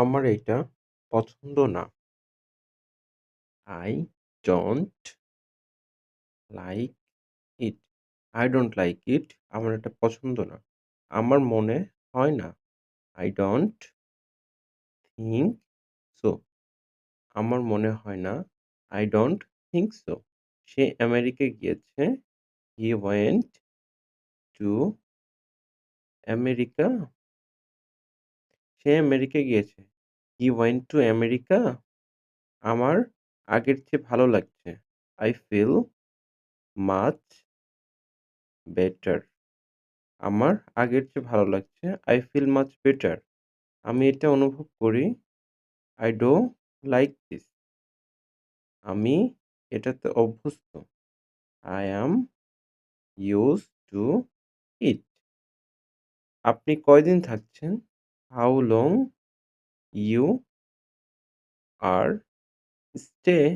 আমার এটা পছন্দ না। I don't like it I don't like it আমার এটা পছন্দ না। আমার মনে হয় না। আই ডোন্ট থিঙ্ক সো আমার মনে হয় না। আই ডোন্ট থিঙ্ক সো সে আমেরিকায় গিয়েছে। হি ওয়েন্ট টু আমেরিকা সে আমেরিকায় গিয়েছে। হি ওয়েন টু আমেরিকা আমার আগের চেয়ে ভালো লাগছে। আই ফিল মাচ বেটার আমার আগের চেয়ে ভালো লাগছে। আই ফিল মাচ বেটার আমি এটা অনুভব করি। আই ডো লাইক দিস আমি এটাতে অভ্যস্ত। I am use to it আপনি কয়দিন থাকছেন? How long you are stay?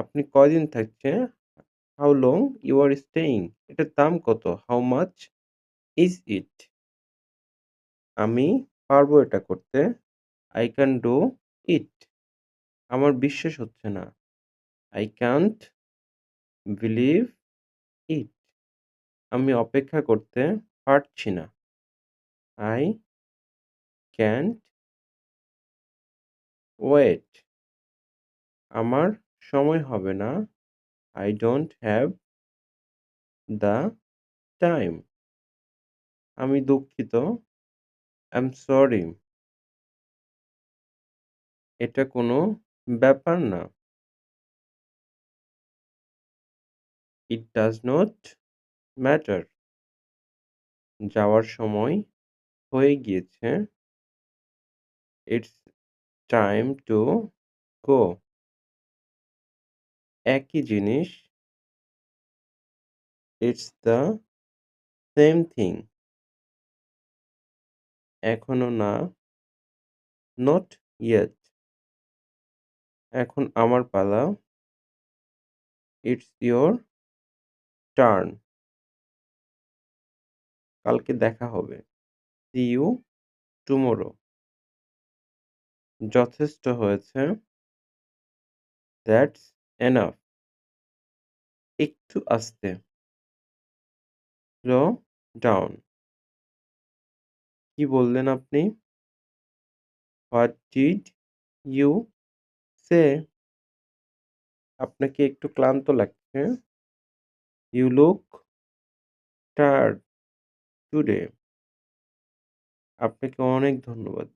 আপনি কয়দিন থাকছেন? How long you are staying? এটার দাম কত? How much is it? আমি পারব এটা করতে। I can do it. আমার বিশ্বাস হচ্ছে না। I can't believe it. আমি অপেক্ষা করতে পারছি না। I can't wait. আমার সময় হবে না। I don't have the time. আমি দুঃখিত। I'm sorry. এটা কোনো ব্যাপার না। It does not matter. যাওয়ার সময় হয়ে গিয়েছে। It's time to go. একই জিনিস। It's the same thing. এখনও না। Not yet. এখন আমার পালা। It's your turn. কালকে দেখা হবে। See you tomorrow. যথেষ্ট হয়েছে। দ্যাটস এনাফ একটু আস্তে। স্লো ডাউন কি বললেন আপনি? হোয়াট ডিড ইউ সে আপনাকে একটু ক্লান্ত লাগছে। ইউ লুক টুডে আপনাকে অনেক ধন্যবাদ।